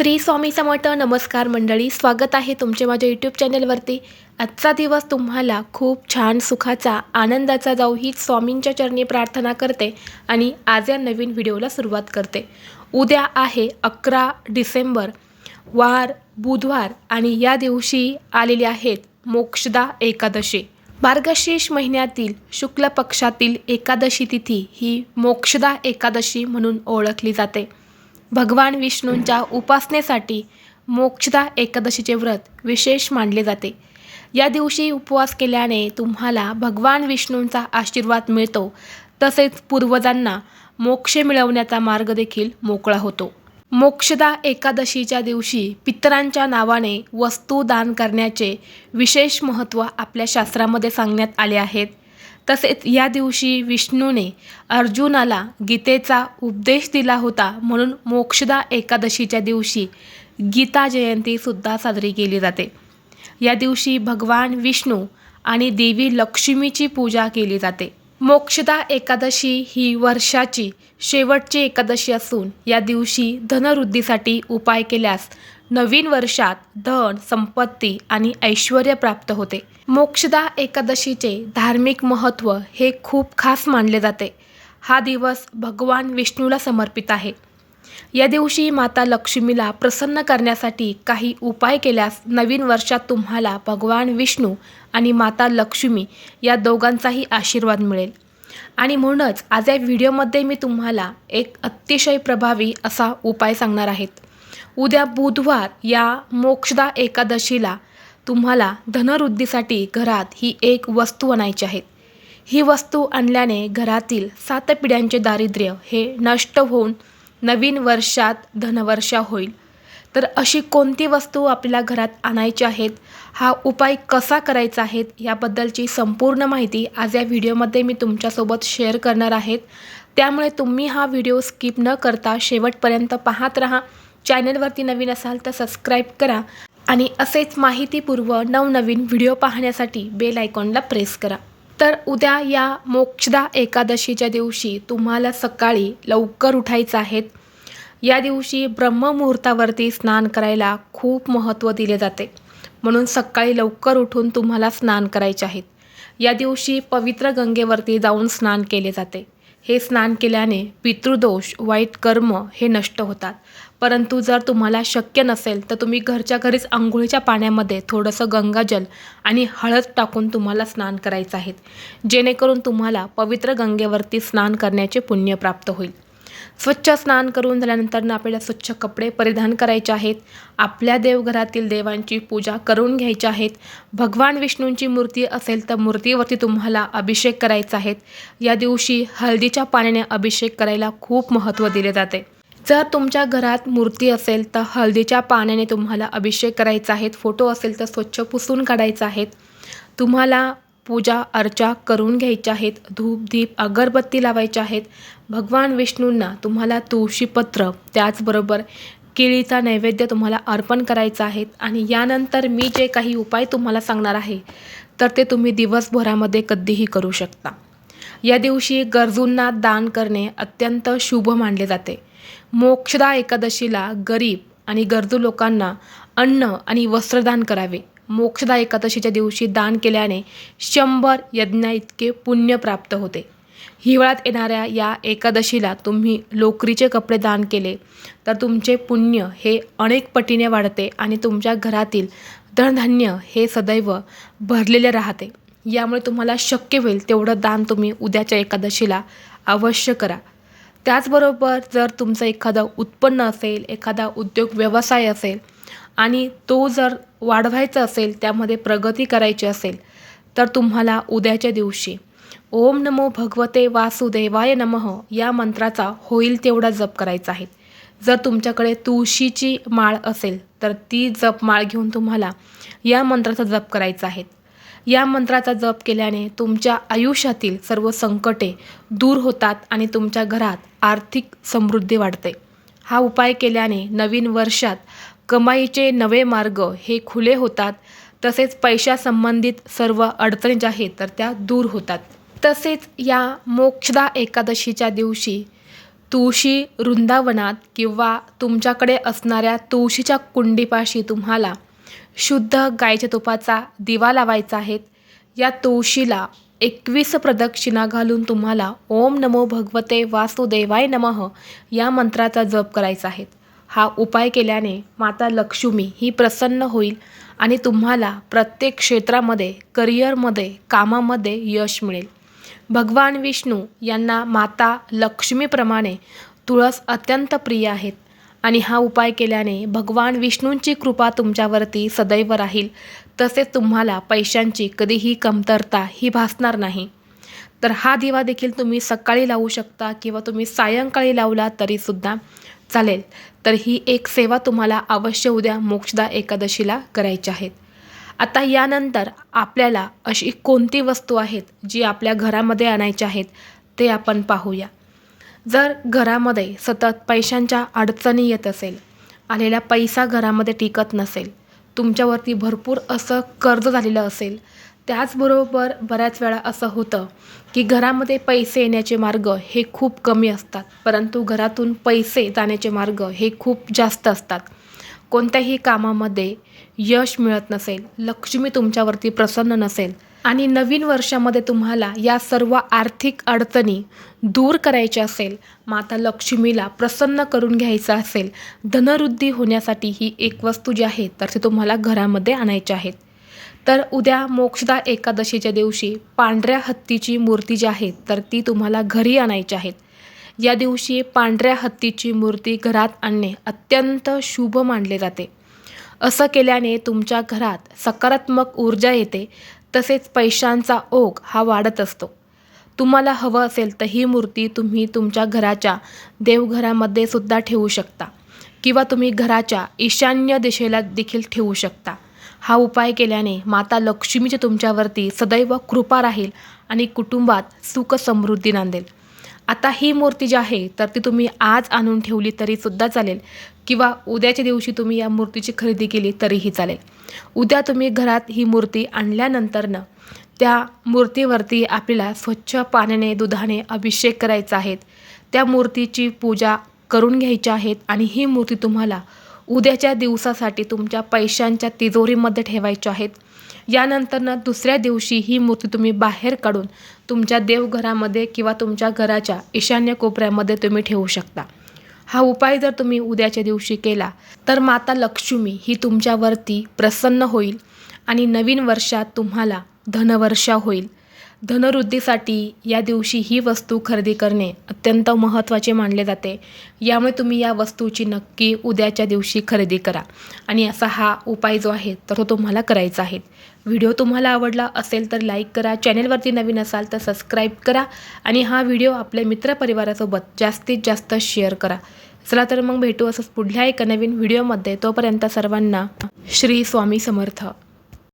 श्री स्वामी समर्थ नमस्कार मंडळी स्वागत आहे तुमचे माझ्या यूट्यूब चॅनलवरती आजचा दिवस तुम्हाला खूप छान सुखाचा आनंदाचा जाऊ ही स्वामींच्या चरणी प्रार्थना करते आणि आज या नवीन व्हिडिओला सुरुवात करते. उद्या आहे अकरा डिसेंबर वार बुधवार आणि या दिवशी आलेले आहेत मोक्षदा एकादशी. मार्गशीर्ष महिन्यातील शुक्ल पक्षातील एकादशी तिथी ही मोक्षदा एकादशी म्हणून ओळखली जाते. भगवान विष्णूंच्या उपासनेसाठी मोक्षदा एकादशीचे व्रत विशेष मानले जाते. या दिवशी उपवास केल्याने तुम्हाला भगवान विष्णूंचा आशीर्वाद मिळतो. तसेच पूर्वजांना मोक्ष मिळवण्याचा मार्ग देखील मोकळा होतो. मोक्षदा एकादशीच्या दिवशी पितरांच्या नावाने वस्तू दान करण्याचे विशेष महत्त्व आपल्या शास्त्रामध्ये सांगण्यात आले आहेत. तसेच या दिवशी विष्णूने अर्जुनाला गीतेचा उपदेश दिला होता म्हणून मोक्षदा एकादशीच्या दिवशी गीता जयंतीसुद्धा साजरी केली जाते. या दिवशी भगवान विष्णू आणि देवी लक्ष्मीची पूजा केली जाते. मोक्षदा एकादशी ही वर्षाची शेवटची एकादशी असून या दिवशी धनवृद्धीसाठी उपाय केल्यास नवीन वर्षात धन संपत्ती आणि ऐश्वर प्राप्त होते. मोक्षदा एकादशीचे धार्मिक महत्त्व हे खूप खास मानले जाते. हा दिवस भगवान विष्णूला समर्पित आहे. या दिवशी माता लक्ष्मीला प्रसन्न करण्यासाठी काही उपाय केल्यास नवीन वर्षात तुम्हाला भगवान विष्णू आणि माता लक्ष्मी या दोघांचाही आशीर्वाद मिळेल. आणि म्हणूनच आज या व्हिडिओमध्ये मी तुम्हाला एक अतिशय प्रभावी असा उपाय सांगणार आहेत उद्या बुधवार या मोक्षदा एकादशीला तुम्हाला धनवृद्धीसाठी घरात ही एक वस्तू आणायची आहे. ही वस्तू आणल्याने घरातील सात पिढ्यांचे दारिद्र्य हे नष्ट होऊन नवीन वर्षात धनवर्षा होईल. तर अशी कोणती वस्तू आपल्याला घरात आणायची आहेत? हा उपाय कसा करायचा आहे? याबद्दलची संपूर्ण माहिती आज या व्हिडिओमध्ये मी तुमच्यासोबत शेअर करणार आहेत त्यामुळे तुम्ही हा व्हिडिओ स्किप न करता शेवटपर्यंत पाहत राहा. चॅनलवरती नवीन असाल तर सबस्क्राईब करा आणि असेच माहितीपूर्व नवनवीन व्हिडिओ पाहण्यासाठी बेल आयकॉनला प्रेस करा. तर उद्या या मोक्षदा एकादशीच्या दिवशी तुम्हाला सकाळी लवकर उठायचं आहेत या दिवशी ब्रह्ममुहूर्तावरती स्नान करायला खूप महत्त्व दिले जाते. म्हणून सकाळी लवकर उठून तुम्हाला स्नान करायचे आहेत या दिवशी पवित्र गंगेवरती जाऊन स्नान केले जाते. हे स्नान केल्याने पितृदोष वाईट कर्म हे नष्ट होतात. परंतु जर तुम्हाला शक्य नसेल तर तुम्ही घरच्या घरीच आंघोळीच्या पाण्यामध्ये थोडंसं गंगाजल आणि हळद टाकून तुम्हाला स्नान करायचं आहे. जेणेकरून तुम्हाला पवित्र गंगेवरती स्नान करण्याचे पुण्य प्राप्त होईल. स्वच्छ स्नान करून झाल्यानंतर आपल्याला स्वच्छ कपडे परिधान करायचे आहेत. आपल्या देवघरातील देवांची पूजा करून घ्यायची आहेत. भगवान विष्णूंची मूर्ती असेल तर मूर्तीवरती तुम्हाला अभिषेक करायचा आहे. या दिवशी हळदीच्या पाण्याने अभिषेक करायला खूप महत्त्व दिले जाते. जर तुमच्या घरात मूर्ती असेल तर हळदीच्या पाण्याने तुम्हाला अभिषेक करायचा आहेत फोटो असेल तर स्वच्छ पुसून काढायचा आहेत तुम्हाला पूजा अर्चा करून घ्यायच्या आहेत धूप दीप अगरबत्ती लावायच्या आहेत. भगवान विष्णूंना तुम्हाला तुळशीपत्र त्याचबरोबर केळीचा नैवेद्य तुम्हाला अर्पण करायचा आहे आणि यानंतर मी जे काही उपाय तुम्हाला सांगणार आहे तर ते तुम्ही दिवसभरामध्ये कधीही करू शकता. या दिवशी गरजूंना दान करणे अत्यंत शुभ मानले जाते. मोक्षदा एकादशीला गरीब आणि गरजू लोकांना अन्न आणि वस्त्रदान करावे. मोक्षदा एकादशीच्या दिवशी दान केल्याने शंभर यज्ञा इतके पुण्य प्राप्त होते. हिवाळ्यात येणाऱ्या या एकादशीला तुम्ही लोकरीचे कपडे दान केले तर तुमचे पुण्य हे अनेक पटीने वाढते आणि तुमच्या घरातील धनधान्य हे सदैव भरलेले राहते. यामुळे तुम्हाला शक्य होईल तेवढं दान तुम्ही उद्याच्या एकादशीला अवश्य करा. त्याचबरोबर जर तुमचं एखादं उत्पन्न असेल एखादा उद्योग व्यवसाय असेल आणि तो जर वाढवायचा असेल त्यामध्ये प्रगती करायची असेल तर तुम्हाला उद्याच्या दिवशी ओम नमो भगवते वासुदेवाय नमः या मंत्राचा होईल तेवढा जप करायचा आहे. जर तुमच्याकडे तुळशीची माळ असेल तर ती जप माळ घेऊन तुम्हाला या मंत्राचा जप करायचा आहे. या मंत्राचा जप केल्याने तुमच्या आयुष्यातील सर्व संकटे दूर होतात आणि तुमच्या घरात आर्थिक समृद्धी वाढते. हा उपाय केल्याने नवीन वर्षात कमाईचे नवे मार्ग हे खुले होतात. तसेच पैशासंबंधित सर्व अडचणी ज्या आहेत तर त्या दूर होतात. तसेच या मोक्षदा एकादशीच्या दिवशी तुळशी वृंदावनात किंवा तुमच्याकडे असणाऱ्या तुळशीच्या कुंडीपाशी तुम्हाला शुद्ध गायच्या तुपाचा दिवा लावायचा आहे. या तुळशीला एकवीस प्रदक्षिणा घालून तुम्हाला ओम नमो भगवते वासुदेवाय नमः या मंत्राचा जप करायचा आहे. हा उपाय केल्याने माता लक्ष्मी ही प्रसन्न होईल आणि तुम्हाला प्रत्येक क्षेत्रामध्ये करिअरमध्ये कामामध्ये यश मिळेल. भगवान विष्णू यांना माता लक्ष्मीप्रमाणे तुळस अत्यंत प्रिय आहेत. आणि हा उपाय केल्याने भगवान विष्णूंची कृपा तुमच्यावरती सदैव राहील. तसेच तुम्हाला पैशांची कधीही कमतरता ही भासणार नाही. तर हा दिवा देखील तुम्ही सकाळी लावू शकता किंवा तुम्ही सायंकाळी लावला तरीसुद्धा चालेल. तर ही एक सेवा तुम्हाला अवश्य उद्या मोक्षदा एकादशीला करायची आहेत आता यानंतर आपल्याला अशी कोणती वस्तू आहेत जी आपल्या घरामध्ये आणायच्या आहेत ते आपण पाहूया. जर घरामध्ये सतत पैशांच्या अडचणी येत असेल आलेला पैसा घरामध्ये टिकत नसेल तुमच्यावरती भरपूर असं कर्ज झालेलं असेल त्याचबरोबर बऱ्याच वेळा असं होतं की घरामध्ये पैसे येण्याचे मार्ग हे खूप कमी असतात परंतु घरातून पैसे जाण्याचे मार्ग हे खूप जास्त असतात. कोणत्याही कामामध्ये यश मिळत नसेल लक्ष्मी तुमच्यावरती प्रसन्न नसेल आणि नवीन वर्षामध्ये तुम्हाला या सर्व आर्थिक अडचणी दूर करायच्या असेल माता लक्ष्मीला प्रसन्न करून घ्यायचं असेल धनवृद्धी होण्यासाठी ही एक वस्तू जी आहे तर ती तुम्हाला घरामध्ये आणायच्या आहेत तर उद्या मोक्षदा एकादशीच्या दिवशी पांढऱ्या हत्तीची मूर्ती जी आहे तर ती तुम्हाला घरी आणायची आहेत या दिवशी पांढऱ्या हत्तीची मूर्ती घरात आणणे अत्यंत शुभ मानले जाते. असं केल्याने तुमच्या घरात सकारात्मक ऊर्जा येते तसेच पैशांचा ओघ हा वाढत असतो. तुम्हाला हवं असेल तर ही मूर्ती तुम्ही तुमच्या घराच्या देवघरामध्ये सुद्धा ठेवू शकता. किंवा तुम्ही घराच्या ईशान्य दिशेला देखील ठेवू शकता. हा उपाय केल्याने माता लक्ष्मीची तुमच्यावरती सदैव कृपा राहील आणि कुटुंबात सुख समृद्धी नांदेल. आता ही मूर्ती जी आहे तर ती तुम्ही आज आणून ठेवली तरीसुद्धा चालेल. किंवा उद्याच्या दिवशी तुम्ही या मूर्तीची खरेदी केली तरीही चालेल. उद्या तुम्ही घरात ही मूर्ती आणल्यानंतरनं त्या मूर्तीवरती आपल्याला स्वच्छ पाण्याने दुधाने अभिषेक करायचा आहेत त्या मूर्तीची पूजा करून घ्यायच्या आहेत आणि ही मूर्ती तुम्हाला उद्याच्या दिवसासाठी तुमच्या पैशांच्या तिजोरीमध्ये ठेवायच्या आहेत यानंतरनं दुसऱ्या दिवशी ही मूर्ती तुम्ही बाहेर काढून तुमच्या देवघरामध्ये किंवा तुमच्या घराच्या ईशान्य कोपऱ्यामध्ये तुम्ही ठेवू शकता. हा उपाय जर तुम्ही उद्याच्या दिवशी केला तर माता लक्ष्मी ही तुमच्यावरती प्रसन्न होईल आणि नवीन वर्षात तुम्हाला धनवर्षा होईल. धनवृद्धीसाठी या दिवशी ही वस्तू खरेदी करणे अत्यंत महत्त्वाचे मानले जाते. यामुळे तुम्ही या वस्तूची नक्की उद्याच्या दिवशी खरेदी करा. आणि असा हा उपाय जो आहे तर तो तुम्हाला करायचा आहे. व्हिडिओ तुम्हाला आवडला असेल तर लाईक करा चॅनेलवरती नवीन असाल तर सबस्क्राईब करा आणि हा व्हिडिओ आपल्या मित्रपरिवारासोबत जास्तीत जास्त शेअर करा. चला तर मग भेटू असंच पुढल्या एका नवीन व्हिडिओमध्ये. तोपर्यंत सर्वांना श्री स्वामी समर्थ.